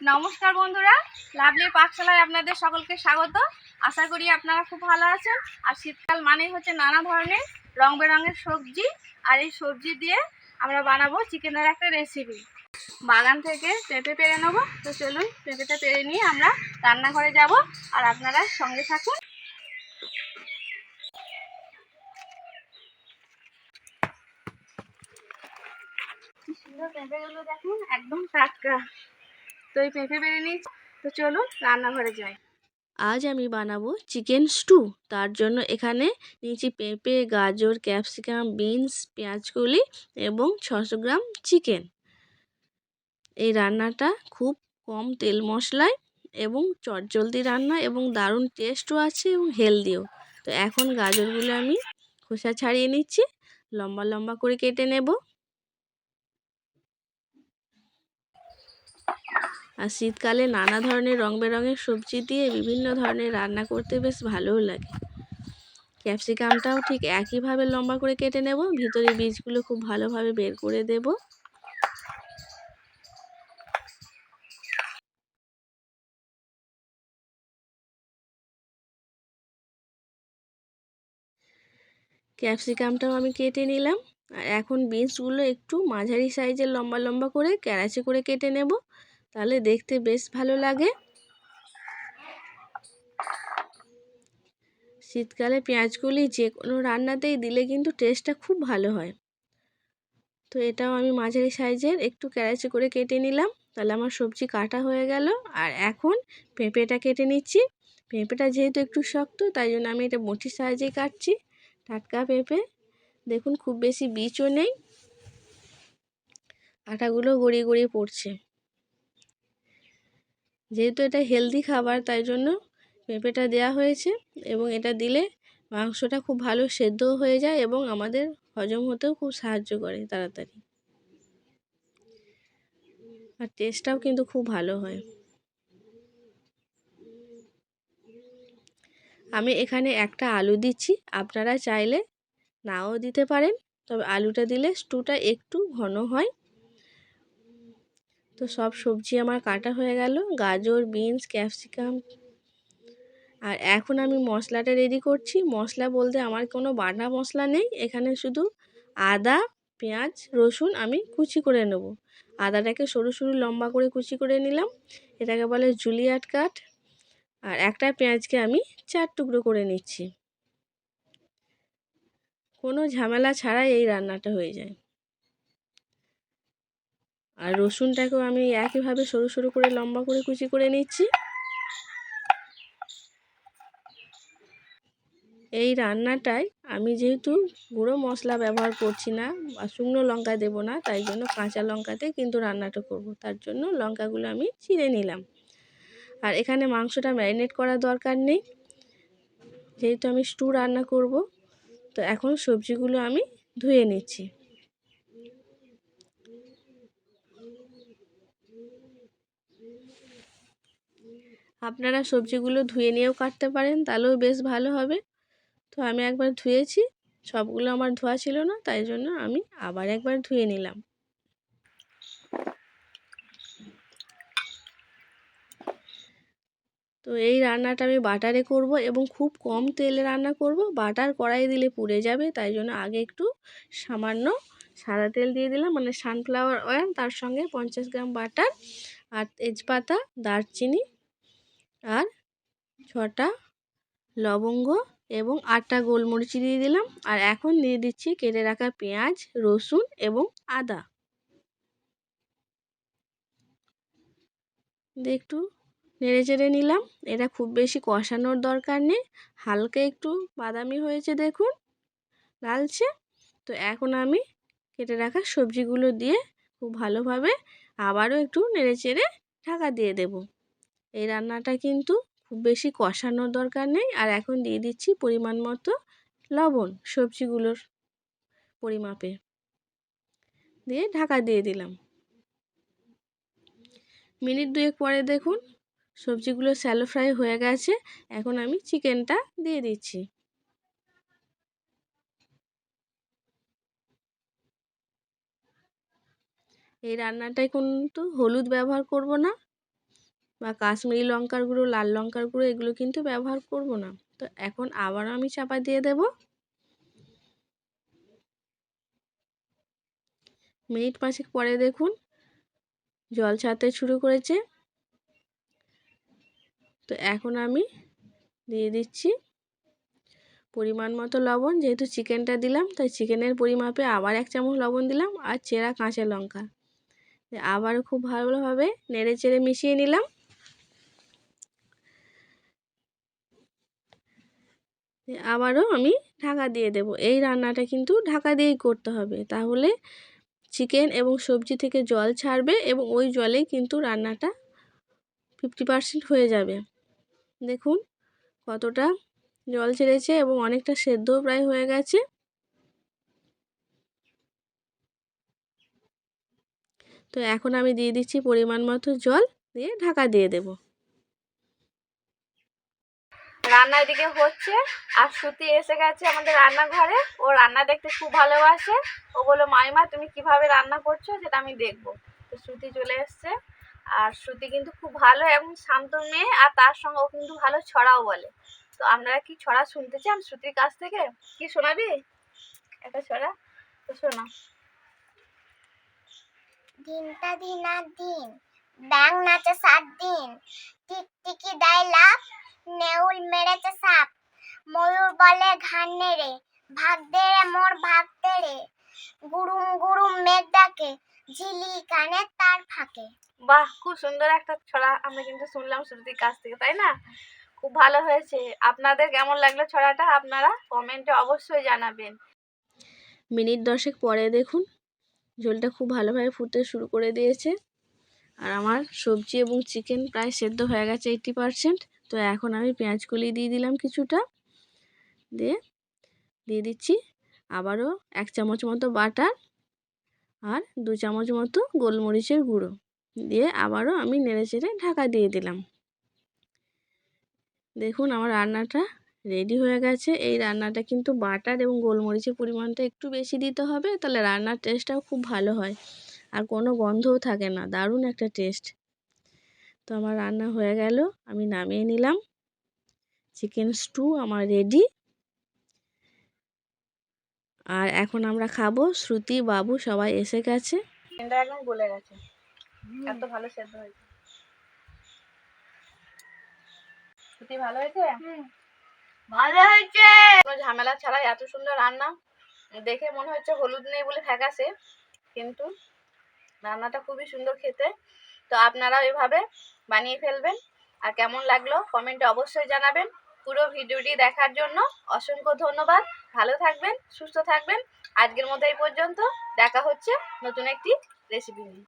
নমস্কার বন্ধুরা, লাভলি পাকশালায় আপনাদের সকলকে স্বাগত। আশা করি আপনারা খুব ভালো আছেন। আর শীতকাল মানেই হচ্ছে নানা ধরনের রং বেরঙের সবজি, আর এই সবজি দিয়ে আমরা বানাবো চিকেনের একটা রেসিপি বাগান থেকে পেঁপে পেরে নেব। তো চলুন, পেঁপেটা পেরে নিয়ে আমরা রান্নাঘরে যাব। আর আপনারা সঙ্গে থাকুন। পেঁপেগুলো দেখুন, একদম টাটকা। তো এই পেঁপে বেড়ে নিয়েছি। তো চলুন রান্নাঘরে যাই। আজ আমি বানাবো চিকেন স্টু। তার জন্য এখানে নিয়েছি পেঁপে, গাজর, ক্যাপসিকাম, বিনস, পেঁয়াজকলি এবং ছশো গ্রাম চিকেন। এই রান্নাটা খুব কম তেল মশলায় এবং চটজলদি রান্না এবং দারুণ টেস্টও আছে এবং হেলদিও। তো এখন গাজরগুলো আমি খোসা ছাড়িয়ে নিচ্ছি। লম্বা লম্বা করে কেটে নেব। আর শীতকালে নানা ধরনের রং বেরঙের সবজি দিয়ে বিভিন্ন ধরনের রান্না করতে বেশ ভালোও লাগে। ক্যাপসিকামটাও ঠিক একইভাবে লম্বা করে কেটে নেব, ভিতরে বীজগুলো খুব ভালোভাবে বের করে দেব। ক্যাপসিকামটাও আমি কেটে নিলাম। আর এখন বিনসগুলো একটু মাঝারি সাইজের লম্বা লম্বা করে ক্যারাচি করে কেটে নেব। তাহলে দেখতে বেশ ভালো লাগে। শীতকালে পেঁয়াজগুলি যে কোনো রান্নাতেই দিলে কিন্তু টেস্টটা খুব ভালো হয়। তো এটাও আমি মাঝারি সাইজের একটু ক্যারাচি করে কেটে নিলাম। তাহলে আমার সবজি কাটা হয়ে গেল। আর এখন পেঁপেটা কেটে নিচ্ছি। পেঁপেটা যেহেতু একটু শক্ত, তাই জন্য আমি এটা মুঠির সাহায্যেই কাটছি। টাটকা পেঁপে। দেখুন খুব বেশি বীজও নেই। আটাগুলো গড়িয়ে গড়িয়ে পড়ছে। যেহেতু এটা হেলদি খাবার, তাই জন্য পেঁপেটা দেওয়া হয়েছে এবং এটা দিলে মাংসটা খুব ভালো সেদ্ধও হয়ে যায় এবং আমাদের হজম হতেও খুব সাহায্য করে তাড়াতাড়ি। আর টেস্টটাও কিন্তু খুব ভালো হয়। আমি এখানে একটা আলু দিচ্ছি, আপনারা চাইলে নাও দিতে পারেন। তবে আলুটা দিলে স্টুটা একটু ঘন হয়। তো সব সবজি আমার কাটা হয়ে গেল। গাজর, বিনস, ক্যাপসিকাম। আর এখন আমি মশলাটা রেডি করছি। মশলা বলতে আমার কোনো বাটা মশলা নেই। এখানে শুধু আদা, পেঁয়াজ, রসুন আমি কুচি করে নেব। আদাটাকে সরু সরু লম্বা করে কুচি করে নিলাম। এটাকে বলে জুলিয়াট কাট আর একটা পেঁয়াজকে আমি চার টুকরো করে নিচ্ছি। কোনো ঝামেলা ছাড়াই এই রান্নাটা হয়ে যায়। আর রসুনটাকেও আমি একইভাবে সরু সরু করে, লম্বা করে কুচি করে নিচ্ছি। এই রান্নাটায় আমি যেহেতু গুঁড়ো মশলা ব্যবহার করছি না বা শুকনো লঙ্কা দেব না, তাই জন্য কাঁচা লঙ্কাতে কিন্তু রান্নাটা করব। তার জন্য লঙ্কাগুলো আমি ছিঁড়ে নিলাম। আর এখানে মাংসটা ম্যারিনেট করার দরকার নেই। যেহেতু আমি স্টু রান্না করব, তো এখন সবজিগুলো আমি ধুয়ে নিচ্ছি। আপনারা সবজিগুলো ধুয়ে নিয়েও কাটতে পারেন, তাহলেও বেশ ভালো হবে। তো আমি একবার ধুয়েছি, সবগুলো আমার ধোয়া ছিল না, তাই জন্য আমি আবার একবার ধুয়ে নিলাম। তো এই রান্নাটা আমি বাটারে করব এবং খুব কম তেলে রান্না করব, বাটার কড়াই দিলে পুড়ে যাবে, তাই জন্য আগে একটু সামান্য সাদা তেল দিয়ে দিলাম মানে সানফ্লাওয়ার অয়েল তার সঙ্গে পঞ্চাশ গ্রাম বাটার আর তেজপাতা, দারচিনি আর ছটা লবঙ্গ এবং আটটা গোলমরিচ দিয়ে দিলাম। আর এখন দিয়ে দিচ্ছি কেটে রাখা পেঁয়াজ, রসুন এবং আদা। দিয়ে একটু নেড়ে চেড়ে নিলাম। এটা খুব বেশি কষানোর দরকার নেই। হালকা একটু বাদামি হয়েছে দেখুন, লালচে। তো এখন আমি কেটে রাখা সবজিগুলো দিয়ে খুব ভালোভাবে আবারও একটু নেড়ে চেড়ে ঢাকা দিয়ে দেব। এই রান্নাটা কিন্তু খুব বেশি কষানোর দরকার নেই। আর এখন দিয়ে দিচ্ছি পরিমাণ মতো লবণ সবজিগুলোর পরিমাপে। দিয়ে ঢাকা দিয়ে দিলাম। মিনিট দুয়েক পরে দেখুন সবজিগুলো স্যালো ফ্রাই হয়ে গেছে। এখন আমি চিকেনটা দিয়ে দিচ্ছি। এই রান্নাটায় কিন্তু হলুদ ব্যবহার করব না। বা কাশ্মীরি লঙ্কার গুঁড়ো, লাল লঙ্কার গুঁড়ো এগুলো কিন্তু ব্যবহার করব না। তো এখন আবারও আমি চাপা দিয়ে দেব। মিনিট পাঁচেক পরে দেখুন, জল ছাড়তে শুরু করেছে। তো এখন আমি দিয়ে দিচ্ছি পরিমাণ মতো লবণ, যেহেতু চিকেনটা দিলাম, তাই চিকেনের পরিমাপে আবার এক চামচ লবণ দিলাম আর চেরা কাঁচা লঙ্কা। আবার খুব ভালোভাবে নেড়ে চেড়ে মিশিয়ে নিলাম। আবারও আমি ঢাকা দিয়ে দেব। এই রান্নাটা কিন্তু ঢাকা দিয়েই করতে হবে। তাহলে চিকেন এবং সবজি থেকে জল ছাড়বে এবং ওই জলেই কিন্তু রান্নাটা ফিফটি পারসেন্ট হয়ে যাবে। দেখুন কতটা জল ছেড়েছে এবং অনেকটা সেদ্ধও প্রায় হয়ে গেছে। তো এখন আমি দিয়ে দিচ্ছি পরিমাণ মতো জল, দিয়ে ঢাকা দিয়ে দেব। রান্না এদিকে হচ্ছে, আর সুতি এসে গেছে আমাদের রান্নাঘরে। ও রান্না দেখতে খুব ভালোবাসে। ও বলল, মাইমা, তুমি কীভাবে রান্না করছ সেটা আমি দেখব। তো শ্রুতি চলে এসছে। আর শ্রুতি কিন্তু খুব ভালো এবং শান্ত মেয়ে, আর তার সঙ্গে ও কিন্তু ভালো ছড়াও বলে। তো আপনারা কি ছড়া শুনতে চান শ্রুতির কাছ থেকে? কি শোনাবি? একটা ছড়া? তো শোনা। দিনটা দিন দিনার দিন ব্যাং নাচে সাত দিন, টিকটিকি দেয় লাভ নেউল মেরেছে সাপ। ময়ূর বলে ঘান নেড়ে ভাগ দে রে মোর ভাগ দে রে। গুরুম গুরুম মেঘ ডাকে ঝিলি কানে তার ফাঁকে। বাহ খুব সুন্দর একটা ছড়া আমরা কিন্তু শুনলাম শ্রুতির কাছ থেকে তাই না? খুব ভালো হয়েছে। আপনাদের কেমন লাগল ছড়াটা? আপনারা কমেন্টে অবশ্যই জানাবেন। মিনিট দশেক পরে দেখুন ঝোলটা খুব ভালোভাবে ফুটতে শুরু করে দিয়েছে। আর আমার সবজি এবং চিকেন প্রায় সেদ্ধ হয়ে গেছে এইটটি পারসেন্ট। তো এখন আমি পেঁয়াজ কলি দিয়ে দিলাম কিছুটা। দিয়ে দিয়ে দিচ্ছি আবারও এক চামচ মতো বাটার আর দু চামচ মতো গোলমরিচের গুঁড়ো। দিয়ে আবারও আমি নেড়ে চেড়ে ঢাকা দিয়ে দিলাম। দেখুন আমার রান্নাটা রেডি হয়ে গেছে। এই রান্নাটা কিন্তু বাটার এবং গোলমরিচের পরিমাণটা একটু বেশি দিতে হবে, তাহলে রান্নার টেস্টটাও খুব ভালো হয়। আর কোনো গন্ধও থাকে না, দারুণ একটা টেস্ট। তো আমার রান্না হয়ে গেল আমি নামিয়ে নিলাম। চিকেন স্টু আমার রেডি আর এখন আমরা খাব শ্রুতি বাবু সবাই এসে গেছে। গলে গেছে। এত ভালো সেদ্ধ হয়েছে। ভালো হয়েছে? ভালো হয়েছে। কোনো ঝামেলা ছাড়াই এত সুন্দর রান্না। দেখে মনে হচ্ছে হলুদ নেই বলে ফ্যাকাসে কিন্তু রান্নাটা খুবই সুন্দর খেতে। তো আপনারাও এভাবে বানিয়ে ফেলবেন। আর কেমন লাগল কমেন্টে অবশ্যই জানাবেন। পুরো ভিডিওটি দেখার জন্য অসংখ্য ধন্যবাদ। ভালো থাকবেন, সুস্থ থাকবেন। আজকের মতো এই পর্যন্ত। দেখা হচ্ছে নতুন একটি রেসিপি নিয়ে।